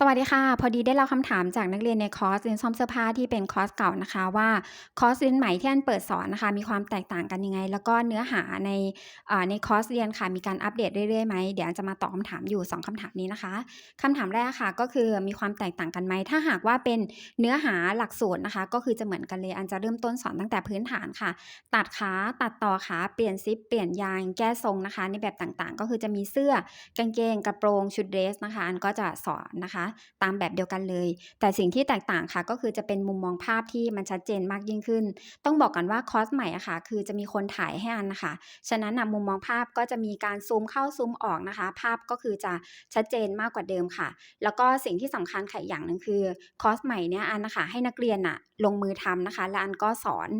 สวัสดีค่ะ พอดีได้รับคำถามจากนักเรียนในคอร์สเรียนซ่อมเสื้อผ้าที่เป็นคอร์สเก่านะคะ ว่าคอร์สเรียนใหม่ที่อันเปิดสอนนะคะ มีความแตกต่างกันยังไง แล้วก็เนื้อหาในในคอร์สเรียนค่ะมีการอัปเดตเรื่อยๆไหมเดี๋ยวอันจะมาตอบคำถามอยู่ 2คำถามนี้นะคะคำถามแรกค่ะ ก็คือมีความแตกต่างกันไหมถ้าหากว่าเป็นเนื้อหาหลักสูตรนะคะ ก็คือจะเหมือนกันเลยอันจะเริ่มต้นสอนตั้งแต่พื้นฐานค่ะ ตัดขาตัดต่อขาเปลี่ยนซิปเปลี่ยนยางแก้ทรงนะคะ ในแบบต่างๆ ก็คือจะมีเสื้อกางเกงกระโปรงชุดเดรสนะคะ อันก็จะสอนนะคะตามแบบเดียวกันเลย แต่สิ่งที่แตกต่างค่ะก็คือจะเป็นมุมมองภาพที่มันชัดเจนมากยิ่งขึ้น ต้องบอกกันว่าคอร์สใหม่อะค่ะ คือจะมีคนถ่ายให้อันนะคะฉะนั้นนะมุมมองภาพก็จะมีการซูมเข้าซูมออกนะคะ ภาพก็คือจะชัดเจนมากกว่าเดิมค่ะ แล้วก็สิ่งที่สำคัญค่ะอีกอย่างหนึ่งคือคอร์สใหม่เนี่ยอันนะคะ ให้นักเรียนน่ะลงมือทำนะคะ และอันก็สอน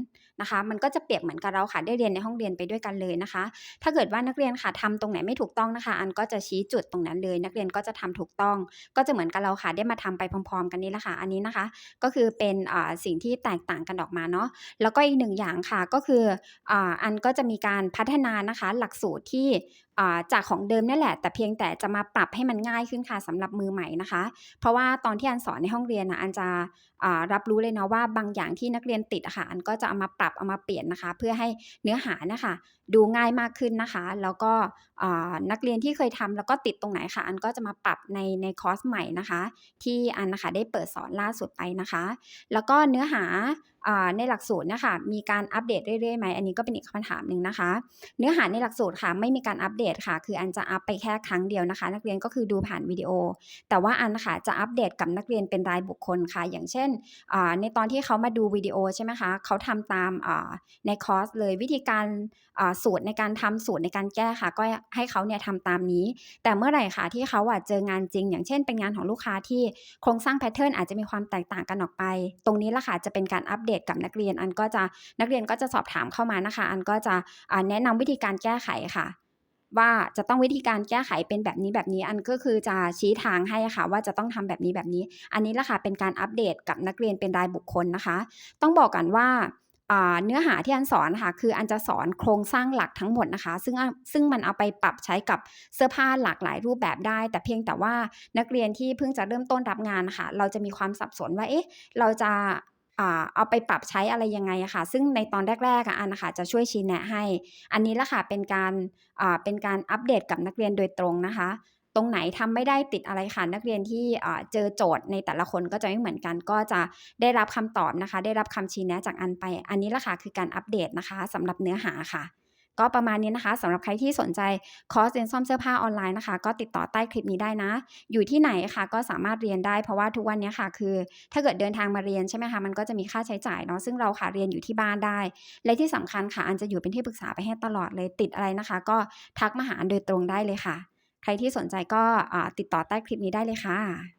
นะคะ มันก็จะเปรียบเหมือนกับเราค่ะได้เรียนในห้องเรียนไปด้วยกันเลยนะคะ ถ้าเกิดว่านักเรียนค่ะทำตรงไหนไม่ถูกต้องนะคะ อันก็จะชี้จุดตรงนั้นเลย นักเรียนก็จะทำถูกต้อง ก็จะเหมือนกับเราค่ะได้มาทำไปพร้อม ๆ กันนี่แหละค่ะ อันนี้นะคะ ก็คือเป็นสิ่งที่แตกต่างกันออกมาเนาะแล้วก็อีกหนึ่งอย่างค่ะก็คืออันก็จะมีการพัฒนานะคะ หลักสูตรที่จากของเดิมนี่แหละ แต่เพียงแต่จะมาปรับให้มันง่ายขึ้นค่ะสำหรับมือใหม่นะคะ เพราะว่าตอนที่อันสอนในห้องเรียนนะอันจะรับรู้เลยเนาะว่าบางอย่างที่นักเรียนติดะค่ะอันก็จะเอามาปรับเอามาเปลี่ยนนะคะ เพื่อให้เนื้อหานี่ยค่ะดูง่ายมากขึ้นนะคะ แล้วก็นักเรียนที่เคยทำแล้วก็ติดตรงไหนค่ะ อันก็จะมาปรับในในคอร์สใหม่นะคะ ที่อันนะคะได้เปิดสอนล่าสุดไปนะคะ แล้วก็เนื้อหาอในหลักสูตรนี่ยค่ะมีการอัปเดตเรื่อยๆไหมอันนี้ก็เป็นอีกคำถามหนึ่งนะคะ เนื้อหาในหลักสูตรค่ะไม่มีการอัปเดตค่ะ คืออันจะอัปไปแค่ครั้งเดียวนะคะ นักเรียนก็คือดูผ่านวิดีโอ แต่ว่าอันนะคะจะอัปเดตกับนักเรียนเป็นรายบุคคลค่ะ อย่างเช่นในตอนที่เขามาดูวิดีโอใช่ไหมคะเขาทำตามในคอร์สเลยวิธีการสูตรในการทำสูตรในการแก้ค่ะ ก็ให้เขาเนี่ยทำตามนี้ แต่เมื่อไหร่ค่ะที่เขาอะเจองานจริง อย่างเช่นเป็นงานของลูกค้าที่โครงสร้างแพทเทิร์นอาจจะมีความแตกต่างกันออกไป ตรงนี้ละค่ะจะเป็นการอัปเดตกับนักเรียน อันก็จะนักเรียนก็จะสอบถามเข้ามานะคะ อันก็จะแนะนำวิธีการแก้ไขค่ะ ว่าจะต้องวิธีการแก้ไขเป็นแบบนี้แบบนี้ อันก็คือจะชี้ทางให้ค่ะ ว่าจะต้องทำแบบนี้แบบนี้ อันนี้ละค่ะเป็นการอัปเดตกับนักเรียนเป็นรายบุคคลนะคะ ต้องบอกกันว่า เนื้อหาที่อันสอนค่ะคืออันจะสอนโครงสร้างหลักทั้งหมดนะคะ ซึ่งซึ่งมันเอาไปปรับใช้กับเสื้อผ้าหลากหลายรูปแบบได้ แต่เพียงแต่ว่านักเรียนที่เพิ่งจะเริ่มต้นรับงานนะค่ะ เราจะมีความสับสนว่าเอ๊ะเราจะเอาไปปรับใช้อะไรยังไงอะค่ะ ซึ่งในตอนแรกๆอันนะคะจะช่วยชี้แนะให้ อันนี้ละค่ะเป็นการเป็นการอัปเดตกับนักเรียนโดยตรงนะคะ รงไหนทำไม่ได้ติดอะไรค่ะนักเรียนที่เจอโจทย์ในแต่ละคนก็จะไม่เหมือนกัน ก็จะได้รับคำตอบนะคะ ได้รับคำชี้แนะจากอันไป อันนี้ละค่ะคือการอัปเดตนะคะสำหรับเนื้อหาค่ะ ก็ประมาณนี้นะคะสำหรับใครที่สนใจคอร์สเรียนซ่อมเสื้อผ้าออนไลน์นะคะ ก็ติดต่อใต้คลิปนี้ได้นะ อยู่ที่ไหนค่ะก็สามารถเรียนได้เพราะว่าทุกวันนี้ค่ะคือ ถ้าเกิดเดินทางมาเรียนใช่ไหมคะมันก็จะมีค่าใช้จ่ายเนาะซึ่งเราค่ะเรียนอยู่ที่บ้านได้ และที่สำคัญค่ะอันจะอยู่เป็นที่ปรึกษาไปให้ตลอดเลยติดอะไรนะคะ ก็ทักมาหาอันโดยตรงได้เลยค่ะ ใครที่สนใจก็ติดต่อใต้คลิปนี้ได้เลยค่ะ